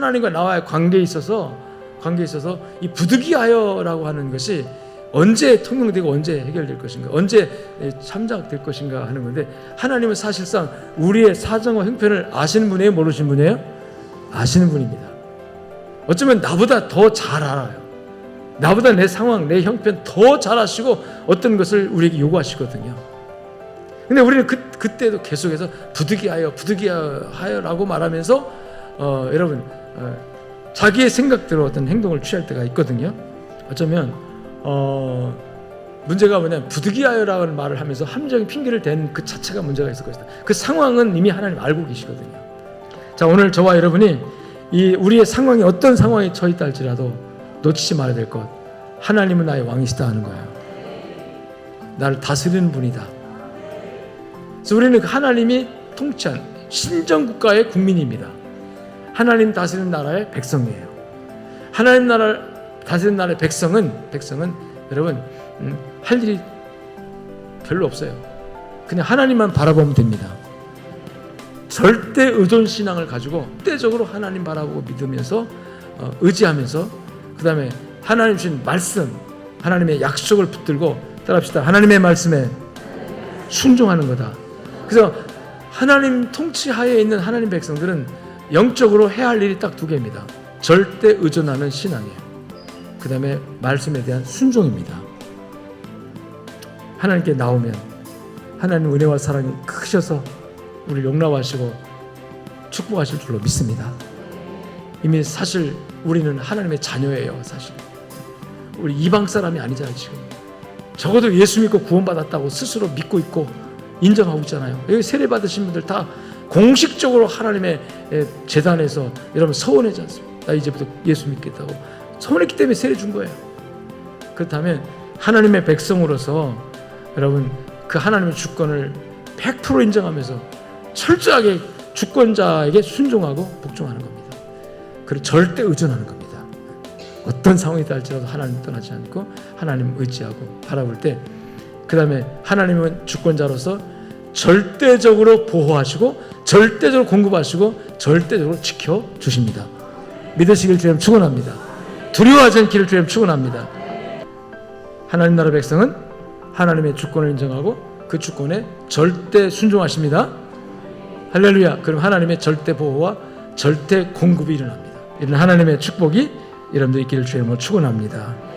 하나님과 나와의 관계에 있어서 관계에 있어서 이 부득이하여라고 하는 것이 언제 통용되고 언제 해결될 것인가, 언제 참작될 것인가 하는 건데 하나님은 사실상 우리의 사정과 형편을 아시는 분이에요, 모르시는 분이에요? 아시는 분입니다. 어쩌면 나보다 더 잘 알아요. 나보다 내 상황, 내 형편 더 잘 아시고 어떤 것을 우리에게 요구하시거든요. 근데 우리는 그, 그때도 계속해서 부득이하여, 부득이하여라고 말하면서 어, 여러분 어, 자기의 생각대로 어떤 행동을 취할 때가 있거든요. 어쩌면 어, 문제가 뭐냐면 부득이하여라는 말을 하면서 함정의 핑계를 댄그 자체가 문제가 있을 것이다. 그 상황은 이미 하나님 알고 계시거든요. 자 오늘 저와 여러분이 이 우리의 상황이 어떤 상황에 처해 있다 할지라도 놓치지 말아야 될 것. 하나님은 나의 왕이시다 하는 거예요. 나를 다스리는 분이다. 그래서 우리는 그 하나님이 통치한 신정 국가의 국민입니다. 하나님 다스리는 나라의 백성이에요. 하나님 나라 다스리는 나라의 백성은 백성은 여러분 음, 할 일이 별로 없어요. 그냥 하나님만 바라보면 됩니다. 절대 의존 신앙을 가지고 때적으로 하나님 바라보고 믿으면서 어, 의지하면서 그 다음에 하나님 주신 말씀 하나님의 약속을 붙들고 따라합시다. 하나님의 말씀에 순종하는 거다. 그래서 하나님 통치하에 있는 하나님 백성들은 영적으로 해야 할 일이 딱 두 개입니다. 절대 의존하는 신앙이에요. 그 다음에 말씀에 대한 순종입니다. 하나님께 나오면 하나님 은혜와 사랑이 크셔서 우리 용납하시고 축복하실 줄로 믿습니다. 이미 사실 우리는 하나님의 자녀예요, 사실. 우리 이방 사람이 아니잖아요, 지금. 적어도 예수 믿고 구원받았다고 스스로 믿고 있고 인정하고 있잖아요. 여기 세례 받으신 분들 다 공식적으로 하나님의 재단에서 여러분 서원하지 않습니까? 나 이제부터 예수 믿겠다고 서원했기 때문에 세례 준 거예요. 그렇다면 하나님의 백성으로서 여러분 그 하나님의 주권을 100% 인정하면서 철저하게 주권자에게 순종하고 복종하는 겁니다. 그리고 절대 의존하는 겁니다. 어떤 상황이 될지라도 하나님 떠나지 않고 하나님 의지하고 바라볼 때 그 다음에 하나님은 주권자로서 절대적으로 보호하시고 절대적으로 공급하시고 절대적으로 지켜 주십니다. 믿으시길 주님 축원합니다. 두려워하지 않기를 주님 축원합니다. 하나님 나라 백성은 하나님의 주권을 인정하고 그 주권에 절대 순종하십니다. 할렐루야. 그럼 하나님의 절대 보호와 절대 공급이 일어납니다. 이런 하나님의 축복이 여러분들 있기를 주님으로 축원합니다.